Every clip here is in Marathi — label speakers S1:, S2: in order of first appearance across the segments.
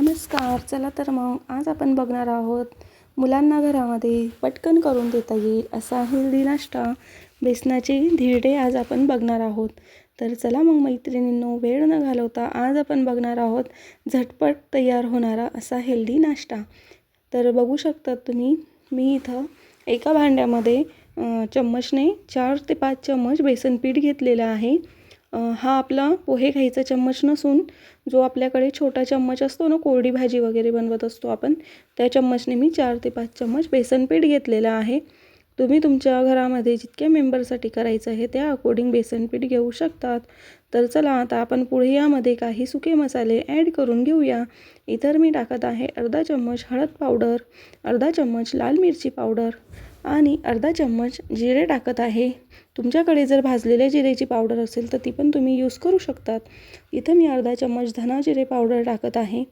S1: नमस्कार चला तर मग आज आपण बघणार आहोत मुलांना घरामध्ये पटकन करून देता येईल असा हेल्दी नाश्ता बेसनाचे धिरडे आज आपण बघणार आहोत. तर चला मग मैत्रिणींनो वेळ न घालवता आज आपण बघणार आहोत झटपट तयार होणारा असा हेल्दी नाश्ता. तर बघू शकता तुम्ही मी इथं एका भांड्यामध्ये चम्मचने चार ते पाच चम्मच बेसन पीठ घेतलेलं आहे. हा आपला पोहे घ्यायचा चम्मच नसून जो आपल्याकडे छोटा चम्मच असतो ना कोरडी भाजी वगैरे बनवत असतो आपण त्या चम्मचने मी चार ते पाच चम्मच बेसन पीठ घेतलेलं आहे. तुम्ही तुमच्या घरामध्ये जितक्या मेंबरसाठी करायचं आहे त्या अकॉर्डिंग बेसन पीठ घेऊ शकतात. तर चला आता आपण पुढे यामध्ये काही सुके मसाले ॲड करून घेऊया. इतर मी टाकत आहे अर्धा चम्मच हळद पावडर अर्धा चम्मच लाल मिरची पावडर. आणि अर्धा चम्मच जिरे टाकत आहे. तुमच्याकडे जर भाजलेल्या जिरेची पावडर असेल तर ती पण तुम्ही यूज करू शकतात. इथं मी अर्धा चम्मच धना जिरे पावडर टाकत आहे.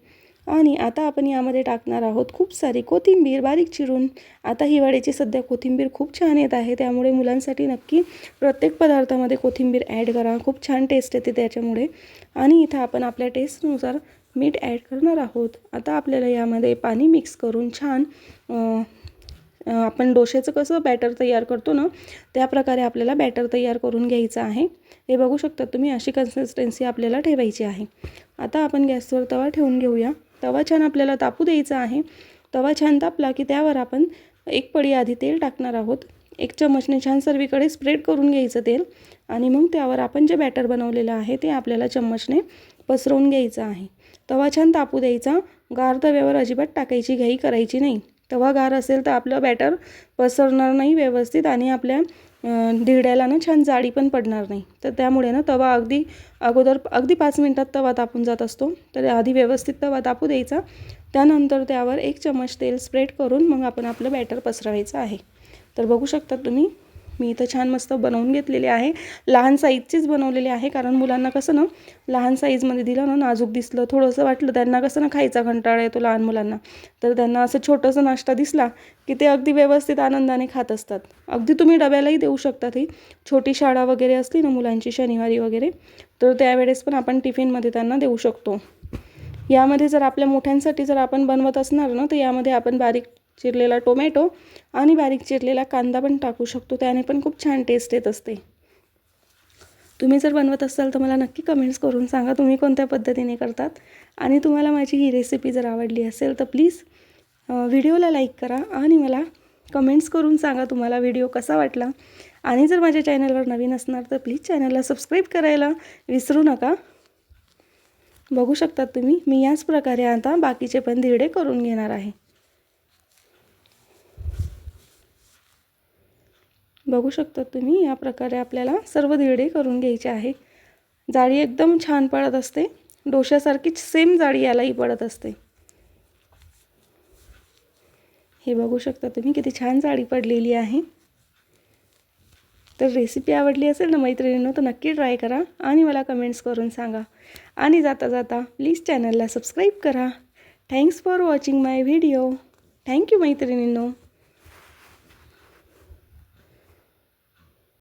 S1: आणि आता आपण यामध्ये टाकणार आहोत खूप सारी कोथिंबीर बारीक चिरून. आता हिवाळ्याची सध्या कोथिंबीर खूप छान येत आहे त्यामुळे मुलांसाठी नक्की प्रत्येक पदार्थामध्ये कोथिंबीर ॲड करा. खूप छान टेस्ट येते त्याच्यामुळे. आणि इथं आपण आपल्या टेस्टनुसार मीठ ॲड करणार आहोत. आता आपल्याला यामध्ये पाणी मिक्स करून छान आपण डोश्याचं कसं बॅटर तयार करतो ना त्या प्रकारे आपल्याला बॅटर तयार करून घ्यायचं आहे. हे बघू शकता तुम्ही अशी कन्सिस्टन्सी आपल्याला ठेवायची आहे. आता आपण गॅसवर तवा ठेवून घेऊया. तवा छान आपल्याला तापू द्यायचा आहे. तवा छान तापला की त्यावर आपण एक पडी आधी तेल टाकणार आहोत. एक चम्मचने छान सर्वीकडे स्प्रेड करून घ्यायचं तेल. आणि मग त्यावर आपण जे बॅटर बनवलेलं आहे ते आपल्याला चम्मचने पसरवून घ्यायचं आहे. तवा छान तापू द्यायचा. गार तव्यावर अजिबात टाकायची घाई करायची नाही. तवा गार असेल तर आपलं बॅटर पसरणार नाही व्यवस्थित आणि आपल्या धिरड्याला ना छान जाडी पण पडणार नाही. तर त्यामुळे ना तवा अगदी अगोदर अगदी पाच मिनटात तवा तापून जात असतो. तर आधी व्यवस्थित तवा तापू द्यायचा. त्यानंतर त्यावर एक चम्मच तेल स्प्रेड करून मग आपण आपलं बॅटर पसरवायचं आहे. तर बघू शकता तुम्ही मी इथं छान मस्त बनवून घेतलेले आहे. लहान साईजचीच बनवलेली आहे. कारण मुलांना कसं ना लहान साईजमध्ये दिलं ना नाजूक दिसलं थोडंसं वाटलं त्यांना कसं ना खायचा कंटाळा येतो लहान मुलांना. तर त्यांना असं छोटंसं नाश्ता दिसला की ते अगदी व्यवस्थित आनंदाने खात असतात. अगदी तुम्ही डब्यालाही देऊ शकतात ही. छोटी शाळा वगैरे असली ना मुलांची शनिवारी वगैरे तर त्यावेळेस पण आपण टिफिनमध्ये त्यांना देऊ शकतो. यामध्ये जर आपल्या मोठ्यांसाठी जर आपण बनवत असणार ना तर यामध्ये आपण बारीक चिरलेला टोमॅटो आणि बारीक चिरलेला कांदा पण टाकू शकतो. त्याने पण खूप छान टेस्ट येत असते. तुम्ही जर बनवत असाल तर मला नक्की कमेंट्स करून सांगा तुम्ही कोणत्या पद्धतीने करतात. आणि तुम्हाला माझी ही रेसिपी जर आवडली असेल तर प्लीज व्हिडिओला लाईक करा आणि मला कमेंट्स करून सांगा तुम्हाला व्हिडिओ कसा वाटला. आणि जर माझ्या चॅनलवर नवीन असणार तर प्लीज चॅनलला सबस्क्राईब करायला विसरू नका. बघू शकतात तुम्ही. मी याच प्रकारे आता बाकीचे पण धिरडे करून घेणार आहे. बघू शकता तुम्ही या प्रकारे आपल्याला सर्व धिरडे करून घ्यायचे आहे. जाळी एकदम छान पडत असते. डोश्यासारखीच सेम जाळी यालाही पडत असते. हे बघू शकता तुम्ही किती छान जाळी पडलेली आहे. तर रेसिपी आवडली असेल ना मैत्रिणींनो तर नक्की ट्राय करा आणि मला कमेंट्स करून सांगा. आणि जाता जाता प्लीज चॅनलला सबस्क्राईब करा. Thanks for watching my video thank you मैत्रिणींनो.